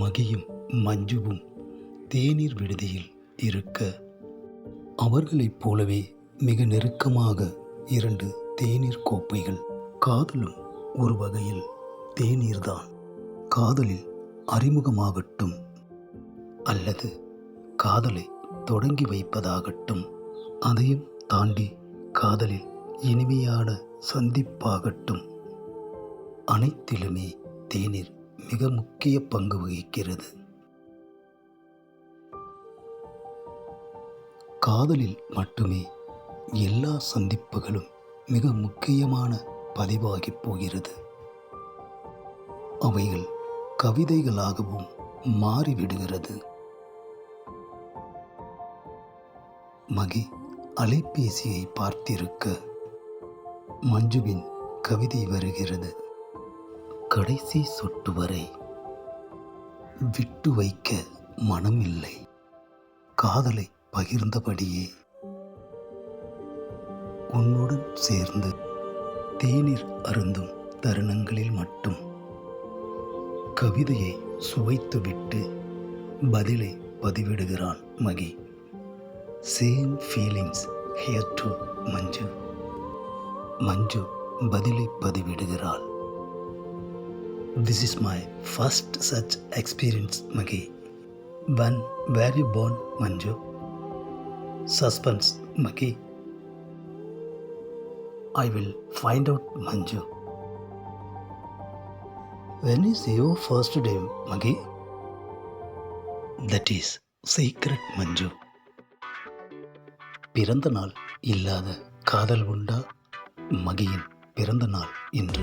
மகியும் மஞ்சுவும் தேநீர் விடுதியில் இருக்க அவர்களைப் போலவே மிக நெருக்கமாக இரண்டு தேநீர் கோப்பைகள் காதலும் ஒரு வகையில் தேநீர்தான். காதலில் அறிமுகமாகட்டும் அல்லது காதலை தொடங்கி வைப்பதாகட்டும் அதையும் தாண்டி காதலில் இனிமையான சந்திப்பாகட்டும். அனைத்திலுமே தேநீர் மிக முக்கிய பங்கு வகிக்கிறது. காதலில் மட்டுமே எல்லா சந்திப்புகளும் மிக முக்கியமான பதிவாகிப் போகிறது. அவைகள் கவிதைகளாகவும் மாறிவிடுகிறது. மகி அலைபேசியை பார்த்திருக்க மஞ்சுவின் கவிதை வருகிறது. கடைசி சொட்டு வரை விட்டு வைக்க மனமில்லை. காதலை பகிர்ந்தபடியே உன்னுடன் சேர்ந்து தேநீர் அருந்தும் தருணங்களில் மட்டும். கவிதையை சுவைத்துவிட்டு பதிலை பதிவிடுகிறான் Magi. Same feelings here to Manju. Manju பதிலை பதிவிடுகிறாள். This is my first such experience Magi. One where you born Manju? Suspense Magi. I will find out Manju. When is your first day, Magi? That is secret Manju பிறந்த நாள் இல்லாத காதல் உண்டா? மகியின் பிறந்த நாள் இன்று.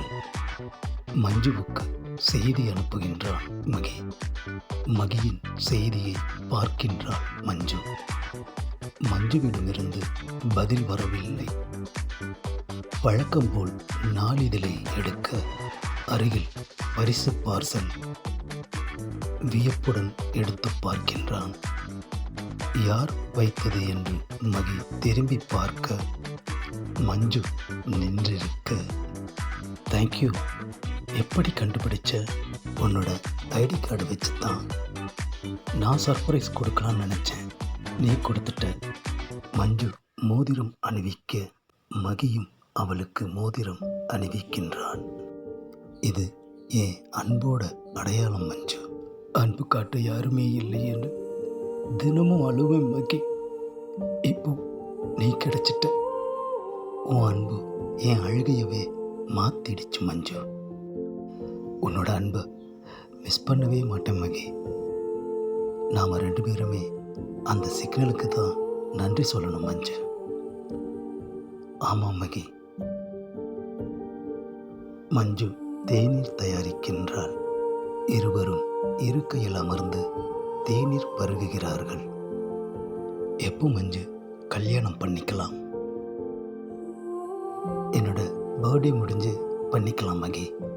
மஞ்சுவுக்கு செய்தி அனுப்புகின்றான் மகி. மகியின் செய்தியை பார்க்கின்றாள் மஞ்சு. மஞ்சுவிடமிருந்து பதில் வரவில்லை. வழக்கம் போல் நாளிதழை எடுக்க அருகில் பரிசு பார்சல் வியப்புடன் எடுத்து பார்க்கின்றான். யார் வைத்தது என்று மகி திரும்பி பார்க்க மஞ்சு நின்றிருக்க. தேங்க்யூ எப்படி கண்டுபிடிச்ச? உன்னோட ஐடி கார்டு வச்சு தான் நான் சர்ப்ரைஸ் கொடுக்கலான்னு நினச்சேன். நீ கொடுத்துட்ட. மஞ்சு மோதிரம் அணிவிக்க மகியும் அவளுக்கு மோதிரம் அணிவிக்கின்றான். இது என் அன்போட அடையாளம் மஞ்சு? அன்பு காட்ட யாருமே இல்லை என்று தினமும் அழுவேன் மகி. இப்போ நீ கிடைச்சிட்ட. உன் அன்பு என் அழுகையவே மாத்திடுச்சு மஞ்சு? உன்னோட அன்பை மிஸ் பண்ணவே மாட்டேன் மகி. நாம் ரெண்டு பேருமே அந்த சிக்னலுக்கு தான் நன்றி சொல்லணும் மஞ்சு. ஆமாம் மகி மஞ்சு தேநீர் தயாரிக்கின்றாள் இருவரும் இருக்கையில் அமர்ந்து தேநீர் பருகுகிறார்கள். எப்போ மஞ்சு? கல்யாணம் பண்ணிக்கலாம். என்னோட பர்த்டே முடிஞ்சு பண்ணிக்கலாம் மகி.